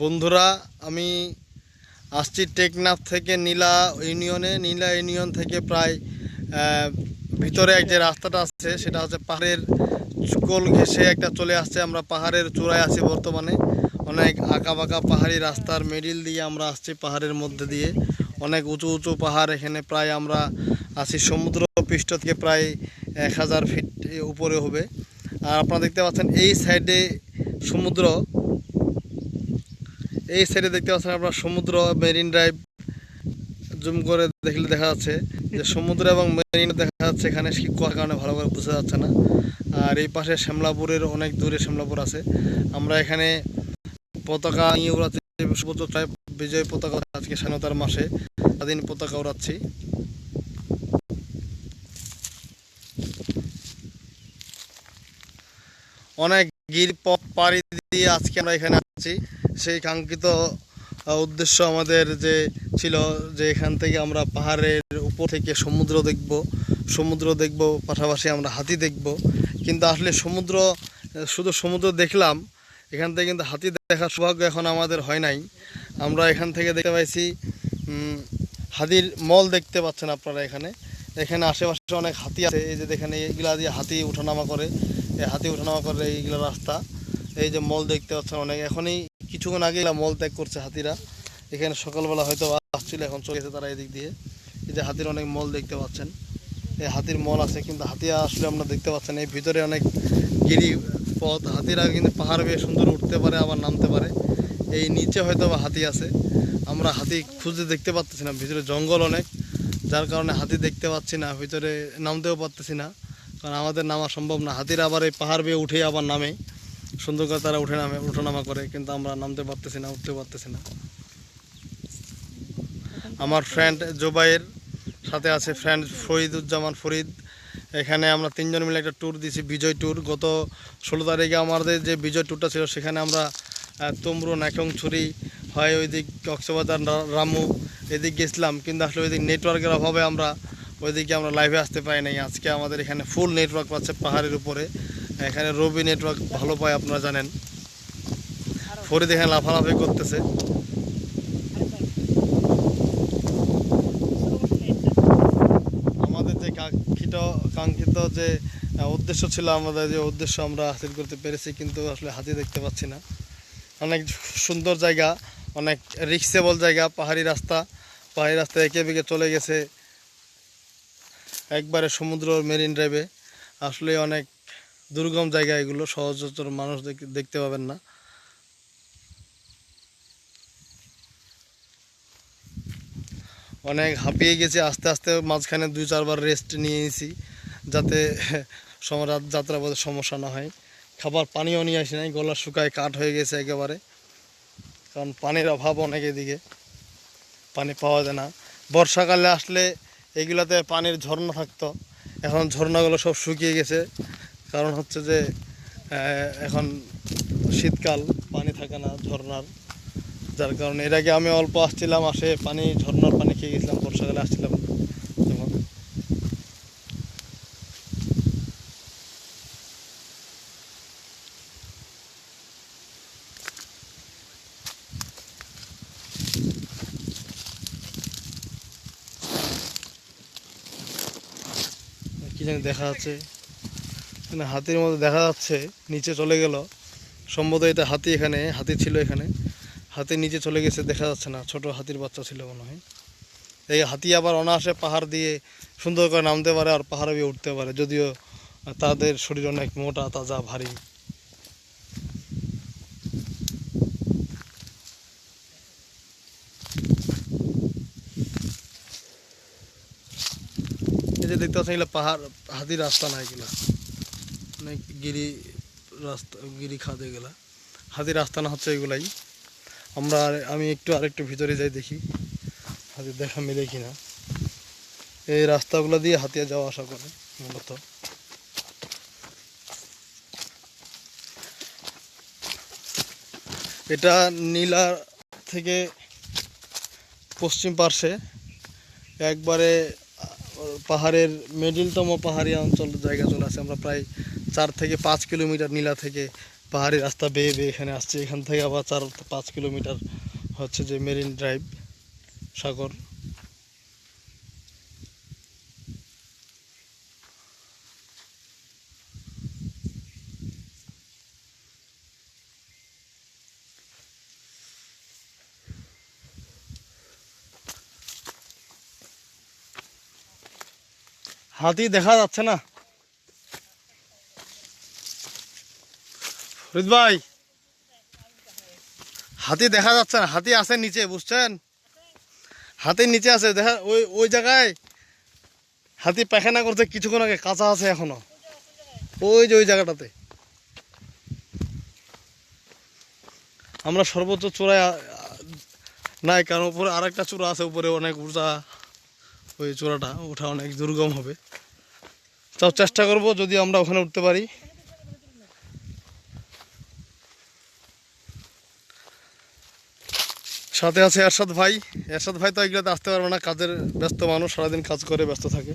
বন্ধুরা, আমি আসছি টেকনাফ থেকে নীলা ইউনিয়নে। নীলা ইউনিয়ন থেকে প্রায় ভিতরে এক যে রাস্তাটা আছে, সেটা হচ্ছে পাহাড়ের কোল ঘেসে একটা চলে আসছে। আমরা পাহাড়ের চূড়ায় আছি বর্তমানে। অনেক আঁকা বাঁকা পাহাড়ি রাস্তার মিডিল দিয়ে আমরা আসছি পাহাড়ের মধ্যে দিয়ে। অনেক উঁচু উঁচু পাহাড়, এখানে প্রায় আমরা আছি সমুদ্র পৃষ্ঠ থেকে প্রায় এক হাজার ফিট উপরে হবে। আর আপনারা দেখতে পাচ্ছেন, এই সাইডে সমুদ্র। এই সাইডে দেখতে পাচ্ছেন আপনার সমুদ্র, মেরিন ড্রাইভ, জুম করে দেখলে দেখা যাচ্ছে যে সমুদ্র এবং মেরিন দেখা যাচ্ছে এখানে করার কারণে ভালো করে বোঝা যাচ্ছে না। আর এই পাশে শ্যামলাপুরের অনেক দূরে শ্যামলাপুর আছে। আমরা এখানে পতাকা নিয়ে উড়াচ্ছি বিজয় পতাকা আজকে স্বাধীনতার মাসে, স্বাধীন পতাকা উড়াচ্ছি। অনেক গির পাড়ি দিয়ে আজকে আমরা এখানে আছি সেই কাঙ্ক্ষিত উদ্দেশ্য আমাদের যে ছিল যে এখান থেকে আমরা পাহাড়ের উপর থেকে সমুদ্র দেখব সমুদ্র দেখব, পাশাপাশি আমরা হাতি দেখব। কিন্তু আসলে সমুদ্র, শুধু সমুদ্র দেখলাম, এখান থেকে কিন্তু হাতি দেখার সৌভাগ্য এখন আমাদের হয় নাই। আমরা এখান থেকে দেখতে পাইছি হাতির মল দেখতে পাচ্ছেন আপনারা এখানে। এখানে আশেপাশে অনেক হাতি আছে, এই যে দেখেন, এইগুলা দিয়ে হাতি উঠানামা করে, এই হাতি ওঠানামা করে এইগুলো রাস্তা, এই যে মল দেখতে পাচ্ছেন অনেক। এখনই কিছুক্ষণ আগে মল ত্যাগ করছে হাতিরা। এখানে সকালবেলা হয়তো আসছিল, এখন চলে গেছে তারা এদিক দিয়ে। এই যে হাতির অনেক মল দেখতে পাচ্ছেন। এই হাতির মল আছে, কিন্তু হাতি আসলে আমরা দেখতে পাচ্ছেন এই ভিতরে অনেক গিরি পথ। হাতিরা কিন্তু পাহাড় বেয়ে সুন্দর উঠতে পারে, আবার নামতে পারে। এই নিচে হয়তো বা হাতি আছে। আমরা হাতি খুঁজে দেখতে পাচ্ছি না। ভিতরে জঙ্গল অনেক, যার কারণে হাতি দেখতে পাচ্ছি না। ভিতরে নামতেও পারতেছি না, কারণ আমাদের নামা সম্ভব না। হাতির আবার এই পাহাড় বেয়ে উঠে আবার নামে। সুন্দর করে তারা উঠে নামে, উঠোনামা করে, কিন্তু আমরা নামতে পারতেছি না উঠতে পারতেছি না। আমার ফ্রেন্ড জোবাইয়ের সাথে আছে ফ্রেন্ড ফরিদুজ্জামান ফরিদ। এখানে আমরা তিনজন মিলে একটা ট্যুর দিয়েছি, বিজয় ট্যুর গত ষোলো তারিখে আমাদের যে বিজয় ট্যুরটা ছিল, সেখানে আমরা তুমরু নাকংছড়ি হয় ওই দিক কক্সবাজার রামু এদিক গেছিলাম, কিন্তু আসলে ওই দিক নেটওয়ার্কের অভাবে আমরা ওইদিকে আমরা লাইভে আসতে পারি নাই। আজকে আমাদের এখানে ফুল নেটওয়ার্ক পাচ্ছে পাহাড়ের উপরে। এখানে রবি নেটওয়ার্ক ভালো পায়, আপনারা জানেন। ফরিদ এখানে লাফালাফি করতেছে। আমাদের যে কাঙ্ক্ষিত কাঙ্ক্ষিত যে উদ্দেশ্য ছিল, আমাদের যে উদ্দেশ্য আমরা হাসিল করতে পেরেছি, কিন্তু আসলে হাতি দেখতে পাচ্ছি না। অনেক সুন্দর জায়গা, অনেক রিক্সেবল জায়গা, পাহাড়ি রাস্তা। পাহাড়ি রাস্তা একে বেঁকে চলে গেছে। একবারে সমুদ্র মেরিন ড্রাইভে আসলে অনেক দুর্গম জায়গা এগুলো, সহজতর মানুষ দেখ- দেখতে পাবেন না। অনেক হাঁপিয়ে গেছি, আস্তে আস্তে মাঝখানে দুই চারবার রেস্ট নিয়ে নিয়েছি যাতে সমরাত যাত্রা বলতে সমস্যা না হয়। খাবার পানিও নিয়ে আসি নাই, গলা শুকায় কাঠ হয়ে গেছে একেবারে। কারণ পানির অভাব অনেক এদিকে, পানি পাওয়া যায় না। বর্ষাকালে আসলে এগুলাতে পানির ঝর্ণা থাকতো, এখন ঝর্ণাগুলো সব শুকিয়ে গেছে। কারণ হচ্ছে যে এখন শীতকাল, পানি থাকে না ঝর্ণার। যার কারণে এর আগে আমি অল্প আসছিলাম, আসে পানি, ঝর্ণার পানি খেয়ে গেছিলাম, বর্ষাকালে আসছিলাম। কি জানি দেখা যাচ্ছে। এখানে হাতির মধ্যে দেখা যাচ্ছে, নিচে চলে গেল। সম্ভবত এটা হাতি এখানে, হাতি ছিল এখানে। হাতি নিচে চলে গেছে, দেখা যাচ্ছে না। ছোট হাতির বাচ্চা ছিল মনে হয়। এই হাতি আবার অনায়াসে পাহাড় দিয়ে সুন্দর করে নামতে পারে আর পাহাড়ে উঠতে পারে। যদিও তাদের শরীর অনেক মোটা, তাজা, ভারী। দেখতে পাচ্ছেন, এগুলো পাহাড়, হাতির রাস্তা না এগুলা। অনেক গিরি রাস্তা, গিরি খাদ এগুলা হাতির রাস্তা না হচ্ছে এগুলাই। আমরা আমি একটু আরেকটু ভিতরে যাই দেখি। হাতির দেখা মিলে কিনা। এই রাস্তাগুলো দিয়ে হাতিয়া যাওয়া আসা করে, মূলত। এটা নীলা থেকে পশ্চিম পার্শ্বে। একবারে পাহাড়ের মিডিলতম পাহাড়ি অঞ্চল জায়গা চলে আসে আমরা প্রায় চার থেকে পাঁচ কিলোমিটার নীলা থেকে পাহাড়ি রাস্তা বেয়ে বেয়ে এখানে আসছে। এখান থেকে আবার চার পাঁচ কিলোমিটার হচ্ছে যে মেরিন ড্রাইভ সাগর। হাতি দেখা যাচ্ছে না? ফরিদ ভাই। হাতি দেখা যাচ্ছে না, হাতি আছে নিচে, বুঝছেন? হাতির নিচে আছে, দেখা, ওই ওই জায়গায় হাতি পায়খানা করতে কিছুক্ষণ আগে কাঁচা আছে এখনও। ওই যে ওই জায়গাটাতে। আমরা সর্বোচ্চ চূড়ায় নাই, কারণ উপরে আরেকটা চূড়া আছে, উপরে অনেক উঁচা ওই চূড়াটা ওঠা অনেক দুর্গম হবে। তাও চেষ্টা করব, যদি আমরা ওখানে উঠতে পারি। সাথে আছে এরশাদ ভাই। এরশাদ ভাই তো এগুলোতে আসতে পারবে না, কাজের ব্যস্ত মানুষ, সারাদিন কাজ করে ব্যস্ত থাকে।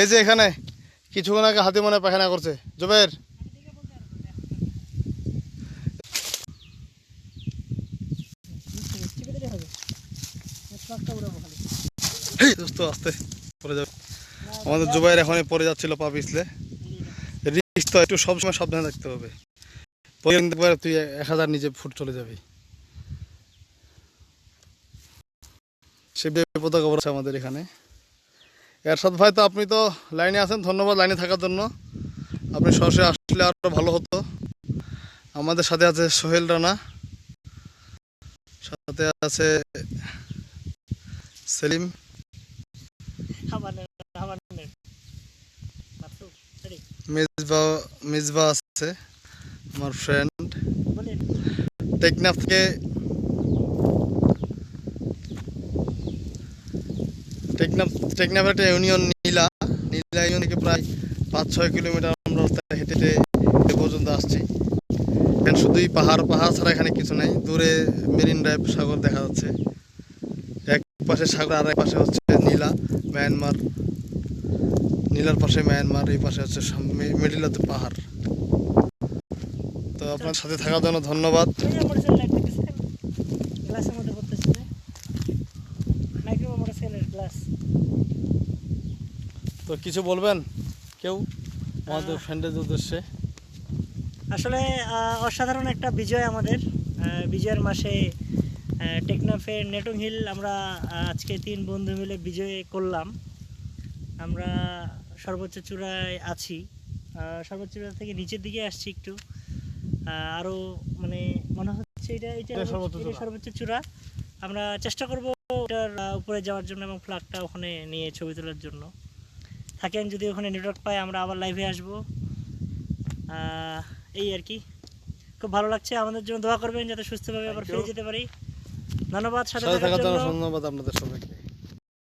এই যে এখানে, কিছুক্ষণ আগে হাতি মনে পায়খানা করছে। জুবের। আস্তে। পড়ে যাবে। আমাদের জুবাইর এখন পড়ে যাচ্ছিল পা পিছলে। একটু সবসময় সাবধানে থাকতে হবে। পরে তুই এক হাজার নিচে ফুট চলে যাবি। সে খবর আছে আমাদের এখানে। এরশাদ ভাই তো আপনি তো লাইনে আছেন ধন্যবাদ লাইনে থাকার জন্য। আপনি সরাসরি আসলে আরও ভালো হতো। আমাদের সাথে আছে সোহেল রানা। সাথে আছে সেলিম। মিসবা মিসবা আছে আমার ফ্রেন্ড টেকনাফ থেকে টেকনাফ, টেকনাফের একটা ইউনিয়ন নীলা নীলা ইউনিয়ন থেকে প্রায় পাঁচ ছয় কিলোমিটার আমরা রাস্তায় হেঁটে হেঁটে এ পর্যন্ত আসছি। এখানে শুধুই পাহাড় পাহাড় ছাড়া এখানে কিছু নেই। দূরে মেরিন ড্রাইভ সাগর দেখা যাচ্ছে। এক পাশে সাগর, আর এক পাশে হচ্ছে নীলা, মায়ানমার। নীলার পাশে মায়ানমার, এই পাশে হচ্ছে মিডিলাতে পাহাড়। তো আপনার সাথে থাকার জন্য ধন্যবাদ। তো কিছু বলবেন? কেউ? আমাদের ফ্রেন্ডের উদ্দেশ্যে? আসলে অসাধারণ একটা বিজয় আমাদের। বিজয়ের মাসে টেকনাফের নেটং হিল আমরা আজকে তিন বন্ধু মিলে বিজয় করলাম। আমরা সর্বোচ্চ চূড়ায় আছি। সর্বোচ্চ চূড়া থেকে নিচের দিকে আসছি একটু। আহ, আরও মানে মনে হচ্ছে এটা এটা। সর্বোচ্চ চূড়া। আমরা চেষ্টা করব ওটার উপরে যাওয়ার জন্য এবং ফ্ল্যাগটা ওখানে নিয়ে ছবি তোলার জন্য। থাকেন যদি ওখানে নেটওয়ার্ক পাই আমরা আবার লাইভে আসব। আহ, এই আর কি। খুব ভালো লাগছে। আমাদের জন্য দোয়া করবেন যাতে সুস্থভাবে আবার ফিরে যেতে পারি। ধন্যবাদ সাথে থাকার জন্য। ধন্যবাদ আপনাদের সবাইকে।